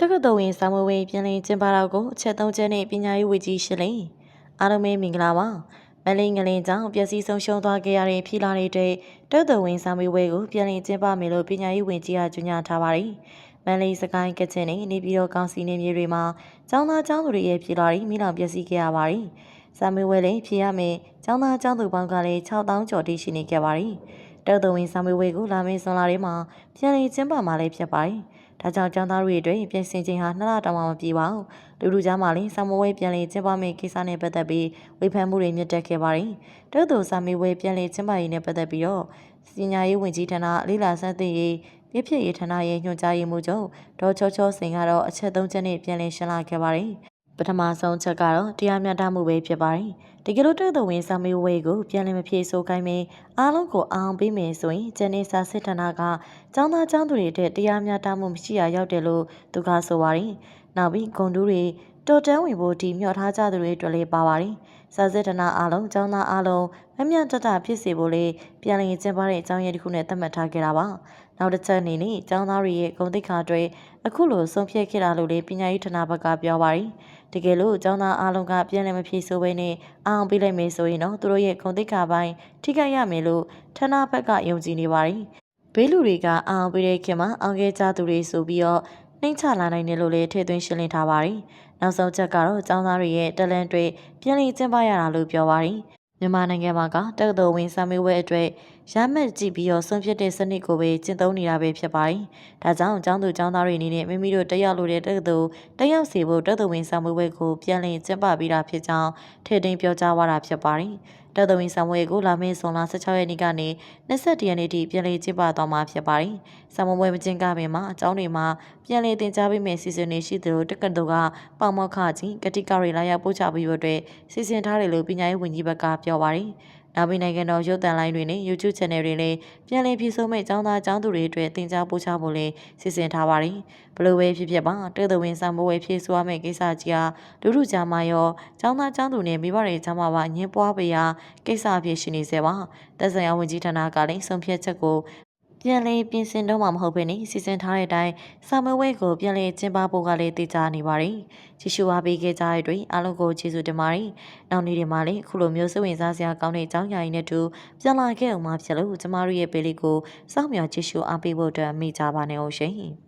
တက္ကသိုလ်ဝင်စာမွေးဝေးပြန်လည်ကျင်းပတော့ကိုအချက်သုံးချက်နဲ့ပညာရေးဝေကြီးရှင်းလင်းအားလုံးပဲမင်္ဂလာပါမလေးငလင်ကြောင့်ပျက်စီးဆုံးရှုံးသွားခဲ့ရတဲ့ဖြီလာတွေတဲ့တက္ကသိုလ်ဝင်စာမွေးဝေးကိုပြန်လည်ကျင်းပမယ်လို့ပညာရေးဝန်ကြီးကကြေညာထားပါတယ်မန်လေးစကိုင်းကချင်နဲ့နေပြည်တော်ကောင်စီနေမြေတွေမှာကျောင်းသားကျောင်းသူတွေရဲ့ဖြီလာတွေမိလောင်ပျက်စီးခဲ့ရပါတယ်စာမွေးဝေးလည်းဖြေရမယ်ကျောင်းသားကျောင်းသူပေါင်းကလည်း6000ကျော်တိရှိနေခဲ့ပါတယ်တက္ကသိုလ်ဝင်စာမွေးဝေးကိုလာမယ့်ဇွန်လထဲမှာပြန်လည်ကျင်းပမှာလည်းဖြစ်ပါတယ် ဒါကြောင့်ကျောင်းသားတွေအတွက်ပြင်ဆင်ခြင်းဟာနှစ်လတောင်မှမပြေပါဘူး။လူလူကြားမှာလည်းစာမွေးပြန်လည်ကျင်းပမယ့်ကိစ္စနဲ့ပတ်သက်ပြီးဝေဖန်မှုတွေမြင့်တက်ခဲ့ပါတယ်။တောက်သူစာမေးပွဲပြန်လည်ကျင်းပရေးနဲ့ပတ်သက်ပြီးတော့စညာရေးဝန်ကြီးဌာနလေးလာစမ်းသိရေးပြည့်ပြည့်ရေးဌာနရဲ့ညွှန်ကြားရေးမှူးချုပ်ဒေါ်ချောချောစင်ကတော့အချက်၃ချက်နဲ့ပြန်လည်ရှင်းလခဲ့ပါတယ်။ ပထမဆုံးချက်ကတော့တရားမျှတမှုပဲဖြစ်ပါတယ်။တကယ်လို့တောက်သူဝင်စာမေးပွဲကိုပြန်လည်မဖြေဆိုခိုင်းမင်းအားလုံးကိုအောင်ပေးမယ်ဆိုရင်ဂျန်နေစာစစ်ဌာနကចောင်းသားចောင်းသူတွေတဲ့တရားမျှတမှုမရှိရရောက်တယ်လို့သူကဆိုပါတယ်။နောက်ပြီးဂုံတူးတွေတော်တန်းဝင်ဖို့ဒီမျှော်ထားကြသူတွေတွေ့လေးပါပါတယ်။စာစစ်ဌာနအားလုံးចောင်းသားအားလုံးမမျှတတဖြစ်စေဖို့လေပြန်လည်ကျင်းပတဲ့အကြောင်းရင်းတစ်ခုနဲ့သတ်မှတ်ထားခဲ့တာပါ။နောက်တစ်ချက်အနေနဲ့ចောင်းသားတွေရဲ့ဂုံတိတ်ခါတွေအခုလိုဆုံးဖြတ်ခဲ့တာလို့လေပညာရေးဌာနဘက်ကပြောပါတယ်။ တကယ်လို့ចောင်းသားအားလုံးကပြန်လည်မဖြေဆိုဘဲနဲ့အောင်ပေးလိုက်မယ်ဆိုရင်တော့သူတို့ရဲ့ဂုံတိတ်ခါပိုင်းထိခိုက်ရမယ်လို့ဌာနဘက်ကယုံကြည်နေပါတယ်။ဘေးလူတွေကအောင်ပေးတဲ့ခင်မှာအောင်ခဲ့ကြသူတွေဆိုပြီးတော့နှိမ့်ချလာနိုင်တယ်လို့လည်းထည့်သွင်းရှင်းလင်းထားပါတယ်။နောက်ဆုံးချက်ကတော့ចောင်းသားတွေရဲ့တလန်တွေပြန်လည်ကျင်းပရတာလို့ပြောပါတယ်။ မြန်မာနိုင်ငံမှာကတက္ကသိုလ်ဝင်စာမေးပွဲအတွက်ရမှတ်ကြည့်ပြီးတော့ဆုံးဖြတ်တဲ့စနစ်ကိုပဲကျင့်သုံးနေတာပဲဖြစ်ပါတယ်။ဒါကြောင့်ကျောင်းသူကျောင်းသားတွေအနေနဲ့မိမိတို့တက်ရောက်လို့တဲ့တက္ကသိုလ်တက်ရောက်စီဖို့တက္ကသိုလ်ဝင်စာမေးပွဲကိုပြန်လည်ကျင်းပပြီးတာဖြစ်ကြောင်းထည့်သွင်းပြောကြားသွားတာဖြစ်ပါတယ်။ တက္ကသိုလ်ဝင်ဆောင်ဝဲကိုလာမယ့်ဇွန်လ16ရက်နေ့ကနေ21ရက်နေ့ထိပြန်လည်ကျင်းပသွားမှာဖြစ်ပါတယ်။ဆောင်ဝဲမကျင်းကပင်မှာအကြောင်းတွေမှာပြန်လည်တင် जा ပေးမယ့်စီစဉ်နေရှိသလိုတက္ကသိုလ်ကပေါမောက်ခကြီးကတိကတွေလာရောက်ပို့ချပေးဖို့အတွက်စီစဉ်ထားတယ်လို့ပညာရေးဝန်ကြီးဘက်ကပြောပါတယ်။ နောက်ပြီးနိုင်ငံတော်ရုပ်သံလိုင်းတွေနဲ့ YouTube Channel တွေလည်းပြန်လည်ပြည်ဆုံးမဲ့ចောင်းသားចောင်းသူတွေအတွက်တင် जा ပို့ချဖို့လည်းစီစဉ်ထားပါတယ်။ဘလို့ပဲဖြစ်ဖြစ်ပါတဲသဝင်ဆောင်ပွဲဖြည့်ဆိုရမယ့်ကိစ္စကြီးဟာလူလူကြားမှာရောចောင်းသားចောင်းသူနဲ့မိဘတွေကြားမှာပါညင်ပွားပေးရာကိစ္စအဖြစ်ရှိနေစေပါ။သက်ဆိုင်ရာဝန်ကြီးဌာနကလည်းဆုံးဖြတ်ချက်ကို ပြန်လည်ပြင်ဆင်တော့မှာမဟုတ်ဘဲနဲ့စီစဉ်ထားတဲ့အတိုင်းစာမဝဲကိုပြန်လည်ကျင်းပဖို့ကလည်းတည်ကြနေပါတယ်။ကြီးရှုအားပေးခဲ့ကြတဲ့အတွက်အားလုံးကိုကျေးဇူးတင်ပါတယ်။နောက်နေ့တွေမှာလည်းခုလိုမျိုးစိတ်ဝင်စားစရာကောင်းတဲ့အကြောင်းအရာတွေနဲ့တူပြန်လာခဲ့အောင်မှဖြစ်လို့ကျမတို့ရဲ့ပေးလေးကိုစောင့်မျှော်ကြည့်ရှုအားပေးဖို့အတွက်မိကြပါနဲ့အောင်ရှင်။